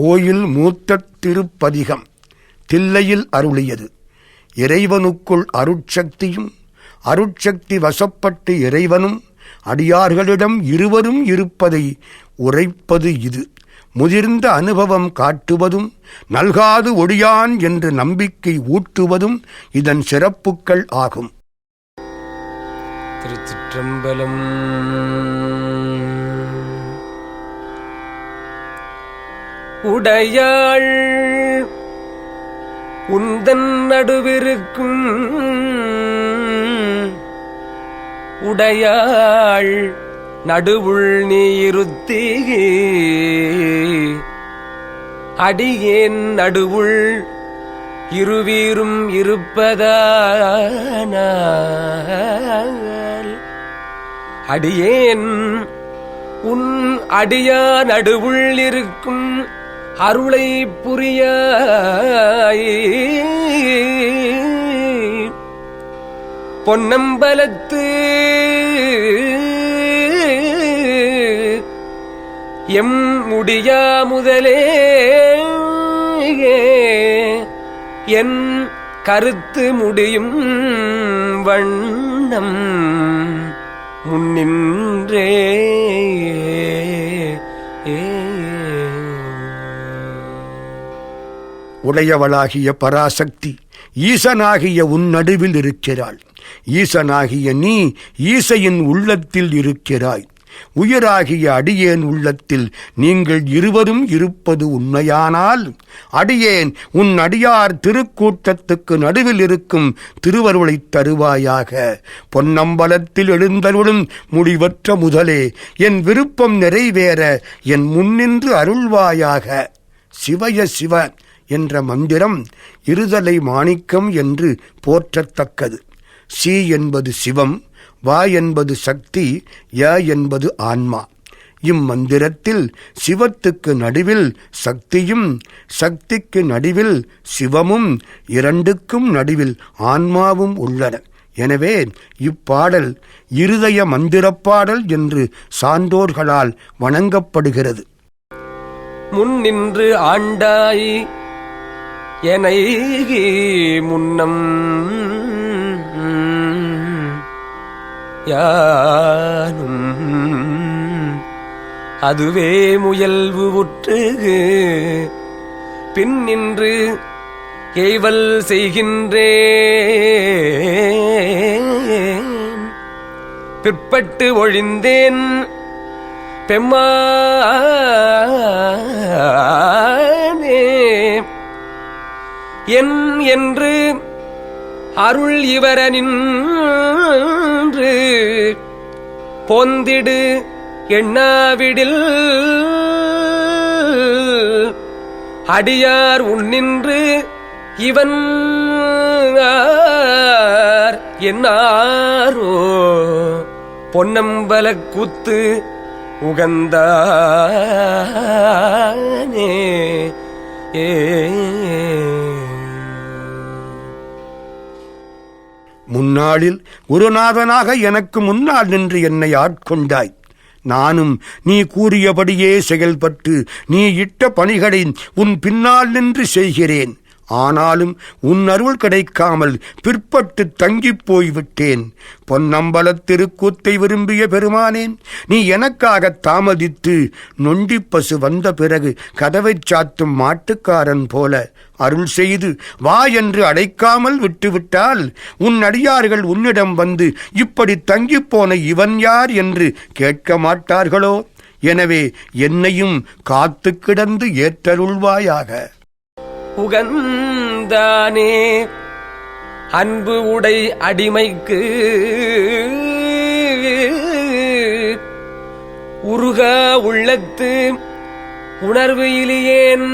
கோயில் மூத்த திருப்பதிகம் தில்லையில் அருளியது. இறைவனுக்குள் அருட்சக்தியும் அருட்சக்தி வசப்பட்டு இறைவனும் அடியார்களிடம் இருவரும் இருப்பதை உரைப்பது இது. முதிர்ந்த அனுபவம் காட்டுவதும் நல்காது ஒடியான் என்று நம்பிக்கை ஊட்டுவதும் இதன் சிறப்புக்கள் ஆகும். திருச்சிற்றம்பலம் உடையாள். உந்தன் நடுவிருக்கும் உடையாள். நடுவுள் நீ அடியேன் நடுவுள் இருவீரும் இருப்பதானால். அடியேன் உன் அடியா நடுவுள் இருக்கும் அருளை புரிய பொன்னம்பலத்து எம் முடியா முதலே என் கருத்து முடியும் வண்ணம் முன்னின்றே. உடையவளாகிய பராசக்தி ஈசனாகிய உன் நடுவில் இருக்கிறாள். ஈசனாகிய நீ ஈசையின் உள்ளத்தில் இருக்கிறாய். உயிராகிய அடியேன் உள்ளத்தில் நீங்கள் இருவரும் இருப்பது உண்மையானால் அடியேன் உன் அடியார் திருக்கூட்டத்துக்கு நடுவில் இருக்கும் திருவருளைத் தருவாயாக. பொன்னம்பலத்தில் எழுந்தருளும் முடிவற்ற முதலே என் விருப்பம் நிறைவேற என் முன்னின்று அருள்வாயாக. சிவய சிவ என்ற மந்திரம் இருதலை மாணிக்கம் என்று போற்றத்தக்கது. சி என்பது சிவம் வா என்பது சக்தி ய என்பது ஆன்மா. இம்மந்திரத்தில் சிவத்துக்கு நடுவில் சக்தியும் சக்திக்கு நடுவில் சிவமும் இரண்டுக்கும் நடுவில் ஆன்மாவும் உள்ளன. எனவே இப்பாடல் இருதய மந்திரப்பாடல் என்று சான்றோர்களால் வணங்கப்படுகிறது. முன் நின்று ஆண்டாய் எனைகி முன்னம் யானும் அதுவே முயல்வு உற்று பின் நின்று ஏவல் செய்கின்றே பிற்பட்டு ஒழிந்தேன். பெம்மா என் என்று அருள் இவர நின்று எண்ணாவிடில். அடியார் உன்னின்று இவன் ஆர் என்னாரோ? பொன்னம்பல கூத்து உகந்தானே. ஏ முன்னாளில் குருநாதனாக எனக்கு முன்னால் நின்று என்னை ஆட்கொண்டாய். நானும் நீ கூறியபடியே செயல்பட்டு நீ இட்ட பணிகளை உன் பின்னால் நின்று செய்கிறேன். ஆனாலும் உன் அருள் கிடைக்காமல் பிற்பட்டு தங்கிப் போய்விட்டேன். பொன்னம்பலத் திருக்கூத்தை விரும்பிய பெருமானேன் நீ எனக்காக தாமதித்து நொண்டிப்பசு வந்த பிறகு கதவைச் சாத்தும் மாட்டுக்காரன் போல அருள் செய்து வா என்று அழைக்காமல் விட்டுவிட்டால் உன் அடியார்கள் உன்னிடம் வந்து இப்படி தங்கிப் போன இவன் யார் என்று கேட்க மாட்டார்களோ? எனவே என்னையும் காத்து கிடந்து ஏற்றருள்வாயாக. உகந்தானே அன்பு உடை அடிமைக்கு உருக உள்ளத்து உணர்வு இலியேன்.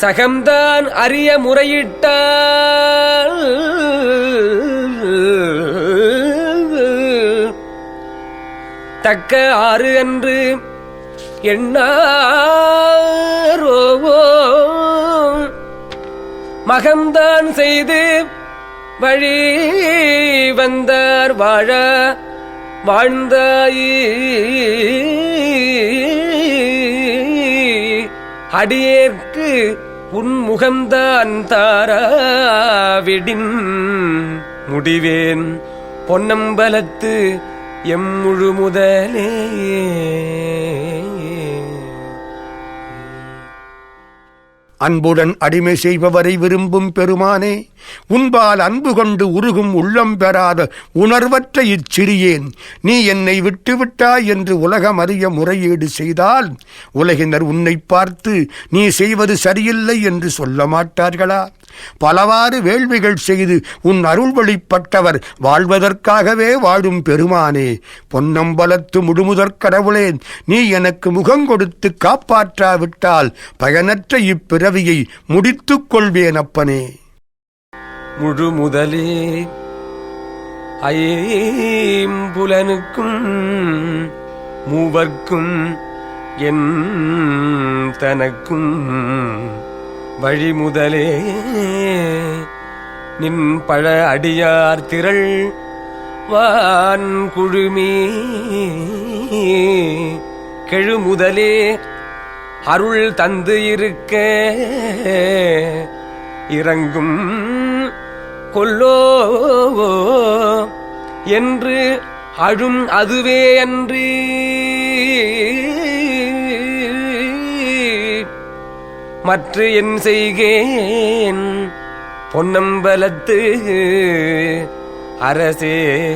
சகம்தான் அறிய முறையிட்டால் தக்க ஆறு அன்று எண்ணாரோ மகம்தான் செய்து வழி வந்தார் வாழ வாழ்ந்தாயி. அடியேற்கு உன்முகம்தான் தாராவிடின் முடிவேன். பொன்னம்பலத்து எம் முழு முதலே அன்புடன் அடிமை செய்பவரை விரும்பும் பெருமானே உன்பால் அன்பு கொண்டு உருகும் உள்ளம் பெறாத உணர்வற்ற இச்சிறியேன். நீ என்னை விட்டுவிட்டாய் என்று உலகம் அறிய முறையீடு செய்தால் உலகினர் உன்னை பார்த்து நீ செய்வது சரியில்லை என்று சொல்ல மாட்டார்களா? பலவாறு வேள்விகள் செய்து உன் அருள்வழிப்பட்டவர் வாழ்வதற்காகவே வாழும் பெருமானே. பொன்னம்பலத்து முழுமுதற்கடவுளே நீ எனக்கு முகங்கொடுத்து காப்பாற்றாவிட்டால் பயனற்ற இப்பிறவியை முடித்துக் கொள்வேன் அப்பனே. முழு முதலே ஐம்புலனுக்கும் மூவர்க்கும் என் தனக்கும் வழிமுதலே. நின் பழ அடியார் திரள் வான் குழுமி கெழுமுதலே அருள் தந்து இருக்க. இறங்கும் கொல்லோ என்று அழும் அதுவே அன்றி மற்ற என் செய்கேன். பொன்னம்பலத்து அரசே.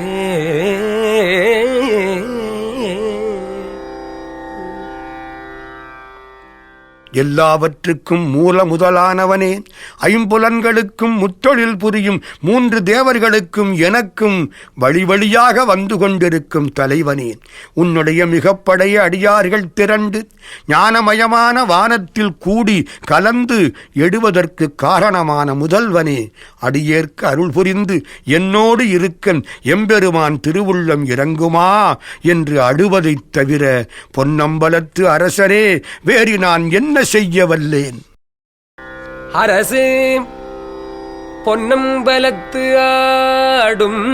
எல்லாவற்றுக்கும் மூல முதலானவனே ஐம்புலன்களுக்கும் முத்தொழில் புரியும் மூன்று தேவர்களுக்கும் எனக்கும் வழி வழியாக வந்து கொண்டிருக்கும் தலைவனே. உன்னுடைய மிகப்படைய அடியார்கள் திரண்டு ஞானமயமான வானத்தில் கூடி கலந்து எடுவதற்கு காரணமான முதல்வனே. அடியேற்க அருள் புரிந்து என்னோடு இருக்கன் எம்பெருமான் திருவுள்ளம் இறங்குமா என்று அழுவதைத் தவிர பொன்னம்பலத்து அரசரே வேறு நான் என்ன செய்ய வல்லேன்? அரசு பொன்னம்பலத்து ஆடும்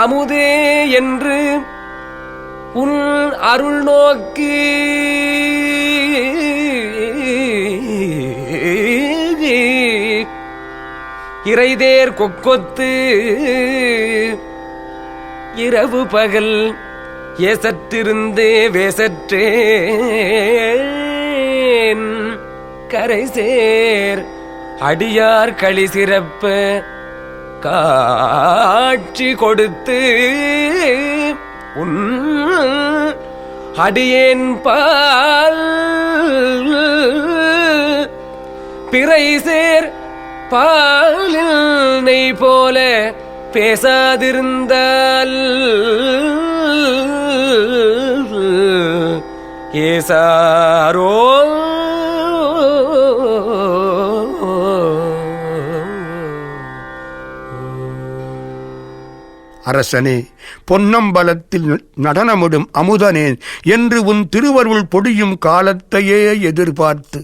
அமுதே என்று உன் அருள் நோக்கி இறைதேர் கொக்கொத்து. இரவு பகல் ஏசற்றிருந்தே வேசற்றேன். கரைசேர் அடியார் களி சிறப்ப காட்சி கொடுத்து உன் அடியேன் பால். பிறை சேர் பாலில் நெய் போல பேசாதிருந்தால் ஏசாரோ? அரசனே பொன்னம்பலத்தில் நடனமிடும் அமுதனே என்று உன் திருவருள் பொடியும் காலத்தையே எதிர்பார்த்து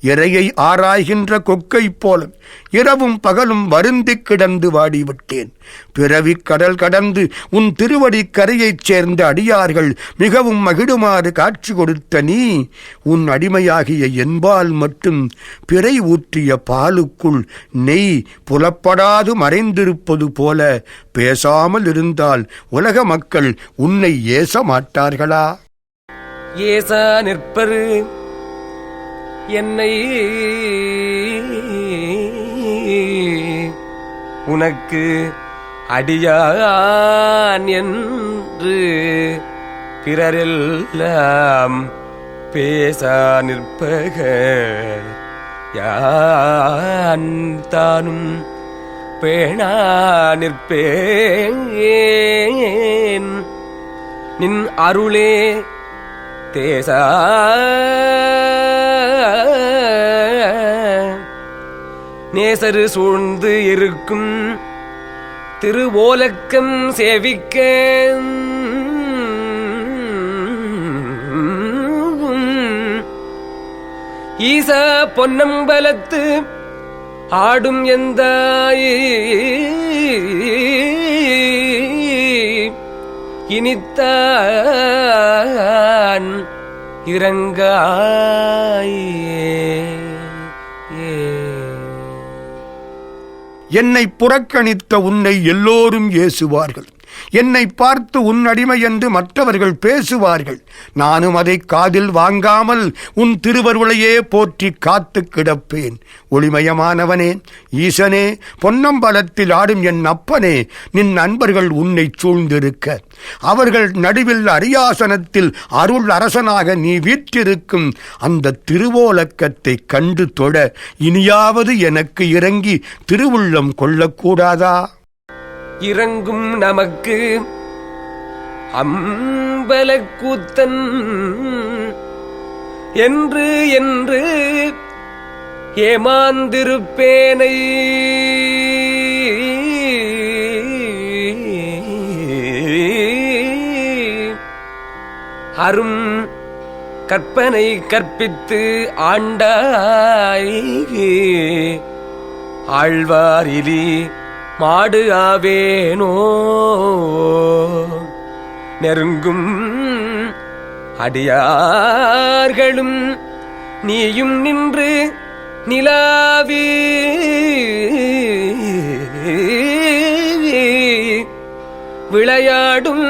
இறையை ஆராய்கின்ற கொக்கை போல இரவும் பகலும் வருந்திக் கிடந்து வாடிவிட்டேன். பிறவி கடல் கடந்து உன் திருவடி கரையைச் சேர்ந்த அடியார்கள் மிகவும் மகிழுமாறு காட்சி கொடுத்த நீ உன் அடிமையாகிய என்பால் மட்டும் பிறை ஊற்றிய பாலுக்குள் நெய் புலப்படாது மறைந்திருப்பது போல பேசாமல் இருந்தால் உலக மக்கள் உன்னை ஏச மாட்டார்களா? ஏசா நிற்பரு. என்னை உனக்கு அடியான் என்று பிறரெல்லாம் பேச நிற்பக. யான் தானும் பேணா நிற்பேன். நின் அருளே தேசா நேசரு சூழ்ந்து இருக்கும் திருவோலக்கம் சேவிக்க ஈசா பொன்னம்பலத்து ஆடும் எந்த இனித்தான் இறங்காயே. என்னை புறக்கணித்த உன்னை எல்லோரும் ஏசுவார்கள். என்னை பார்த்து உன் அடிமை என்று மற்றவர்கள் பேசுவார்கள். நானும் அதை காதில் வாங்காமல் உன் திருவருளையே போற்றி காத்து கிடப்பேன். ஒளிமயமானவனே ஈசனே பொன்னம்பலத்தில் ஆடும் என் அப்பனே நின் நண்பர்கள் உன்னை சூழ்ந்திருக்க. அவர்கள் நடுவில் அரியாசனத்தில் அருள் அரசனாக நீ வீற்றிருக்கும். அந்த திருவோலக்கத்தை கண்டு தொட இனியாவது எனக்கு இறங்கி திருவுள்ளம் கொள்ளக்கூடாதா? இறங்கும் நமக்கு. அம்பலக்கூத்தன் என்று என்று ஏமாந்திருப்பேனை. அரும் கற்பனை கற்பித்து ஆண்டாய். ஆழ்வாரிலி மாடு ஆவேனோ நெருங்கும் அடியார்களும் நீயும் நின்று நிலாவி விளையாடும்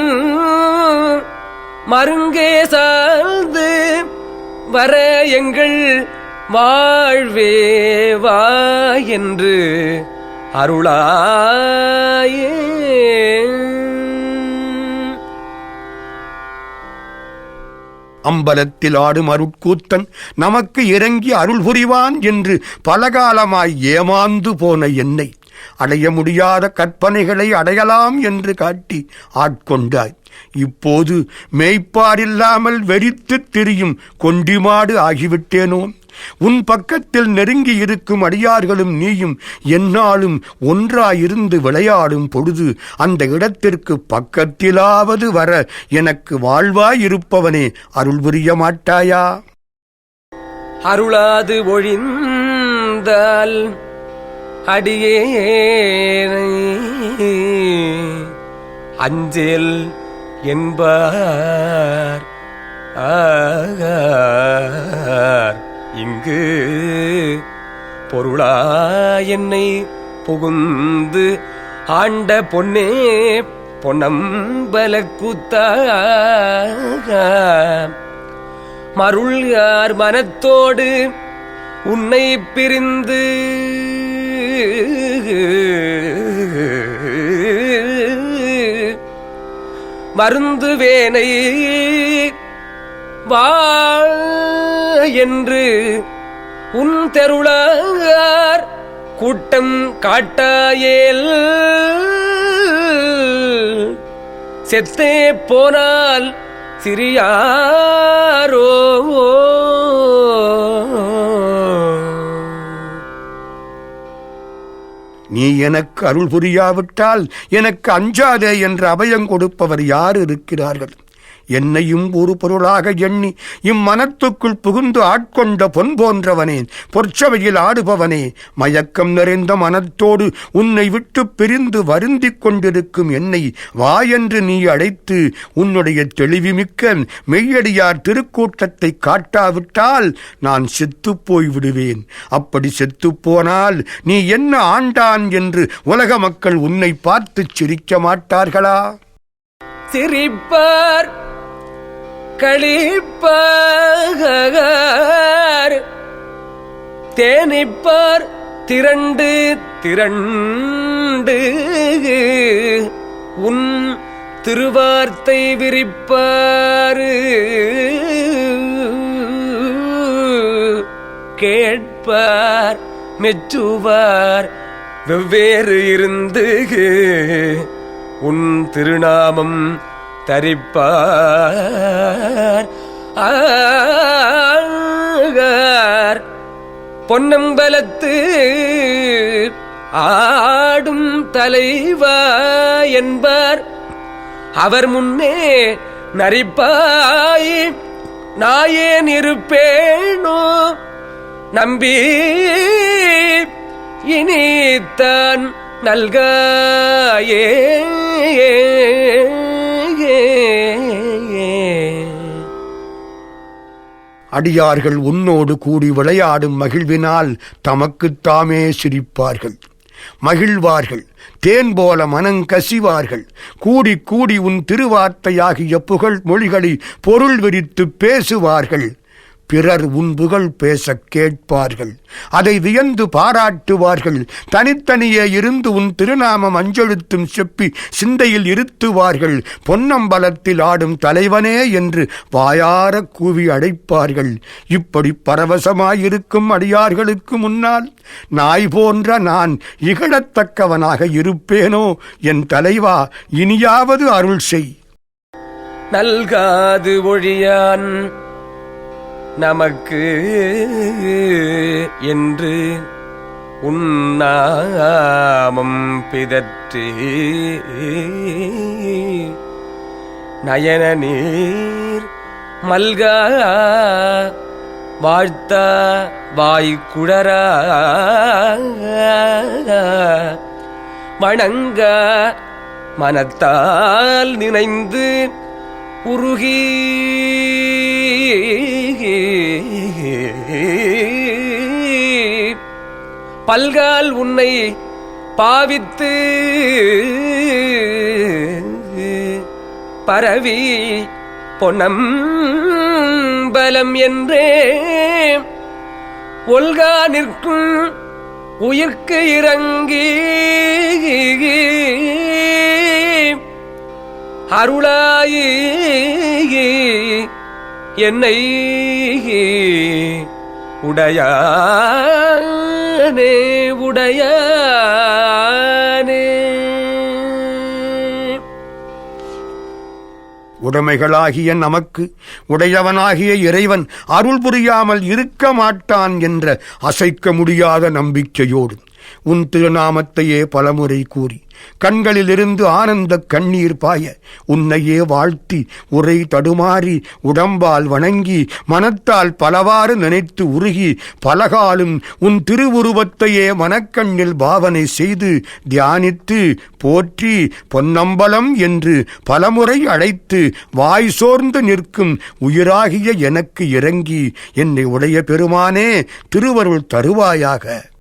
மருங்கே சார்ந்து வர எங்கள் வாழ்வே வா என்று அருளாயே. அம்பலத்தில் ஆடும் அருட்கூத்தன் நமக்கு இறங்கி அருள் புரிவான் என்று பலகாலமாய் ஏமாந்து போன என்னை. அடைய முடியாத கற்பனைகளை அடையலாம் என்று காட்டி ஆட்கொண்டாய். இப்போது மேய்ப்பாரில்லாமல் வெறித்துத் திரியும் கொண்டிமாடு ஆகிவிட்டேனோ? உன் பக்கத்தில் நெருங்கி இருக்கும் அடியார்களும் நீயும் எந்நாளும் ஒன்றாயிருந்து விளையாடும் பொழுது அந்த இடத்திற்கு பக்கத்திலாவது வர எனக்கு வாழ்வாயிருப்பவனே அருள் புரிய மாட்டாயா? அருளாது ஒழிந்தால் அடியே அஞ்சேல் என்பார். ஆகார். இங்கு பொருளா என்னை புகுந்து ஆண்ட பொன்னே பொன்னம்பல கூத்தா மருள்யார் மனத்தோடு உன்னை பிரிந்து? மருந்து வேனை வாழ் என்று உன் தெருளார் கூட்டம் காட்டாயேல். செத்தே போனால் சிறியாரோ? நீ எனக்கு அருள் புரியாவிட்டால் எனக்கு அஞ்சாதே என்று அபயம் கொடுப்பவர் யார் இருக்கிறார்கள்? என்னையும் ஒரு பொருளாக எண்ணி இம்மனத்துக்குள் புகுந்து ஆட்கொண்ட பொன் போன்றவனே பொற்சவையில் ஆடுபவனே மயக்கம் நிறைந்த மனத்தோடு உன்னை விட்டு பிரிந்து வருந்திக் கொண்டிருக்கும் என்னை வா என்று நீ அழைத்து உன்னுடைய தெளிவுமிக்க மெய்யடியார் திருக்கூட்டத்தை காட்டாவிட்டால் நான் செத்துப்போய் விடுவேன் அப்படி செத்துப்போனால் நீ என்ன ஆண்டான் என்று உலக மக்கள் உன்னை பார்த்து சிரிக்க மாட்டார்களா? சிரிப்பார். களிப்பார் தேனிப்பார் திரண்டு திரண்டு உன் திருவார்த்தை விரிப்பாரு. கேட்பார் மெச்சுவார் வெவ்வேறு இருந்து உன் திருநாமம் தரிப்பார். ஆகார் பொன்னம்பலத்து ஆடும் தலைவா என்பார். அவர் முன்னே நரிப்பாய் நாயேன் இருப்பேனோ நம்பி இனித்தான் நல்காயே. அடியார்கள் உன்னோடு கூடி விளையாடும் மகிழ்வினால் தமக்குத் தாமே சிரிப்பார்கள். மகிழ்வார்கள். தேன் போல மனங்கசிவார்கள் கூடி கூடி உன் திருவார்த்தையாகிய புகழ் மொழிகளை பொருள் விரித்து பேசுவார்கள். பிறர் உன்புகள் பேசக் கேட்பார்கள். அதை வியந்து பாராட்டுவார்கள். தனித்தனியே இருந்து உன் திருநாமம் அஞ்செழுத்தும் செப்பி சிந்தையில் இருத்துவார்கள். பொன்னம்பலத்தில் ஆடும் தலைவனே என்று வாயார கூவி அடைப்பார்கள். இப்படி பரவசமாயிருக்கும் அடியார்களுக்கு முன்னால் நாய் போன்ற நான் இகழத்தக்கவனாக இருப்பேனோ? என் தலைவா இனியாவது அருள் செய். நல்காது ஒழியான். நமக்கு என்று உன்னாமம் பிதற்று நயன நீர் மல்கா வாழ்த்தா வாய் வணங்க மனத்தால் நினைந்து உருகி பல்கால் உன்னை பாவித்து பரவி பொன்னம் பலம் என்றே ஒல்கா நிற்கும் உயிர்க்கு இறங்கி அருளாயி என்னை உடையானே உடையானே. உடைமைகளாகிய நமக்கு உடையவனாகிய இறைவன் அருள் புரியாமல் இருக்க மாட்டான் என்ற அசைக்க முடியாத நம்பிக்கையோடு உன் திருநாமத்தையே பலமுறை கூறி கண்களிலிருந்து ஆனந்த கண்ணீர் பாய உன்னையே வாழ்த்தி உரை தடுமாறி உடம்பால் வணங்கி மனத்தால் பலவாறு நினைத்து உருகி பலகாலும் உன் திருவுருவத்தையே மனக்கண்ணில் பாவனை செய்து தியானித்து போற்றி பொன்னம்பலம் என்று பலமுறை அழைத்து வாய் சோர்ந்து நிற்கும் உயிராகிய எனக்கு இறங்கி என்னை உடைய பெருமானே திருவருள் தருவாயாக.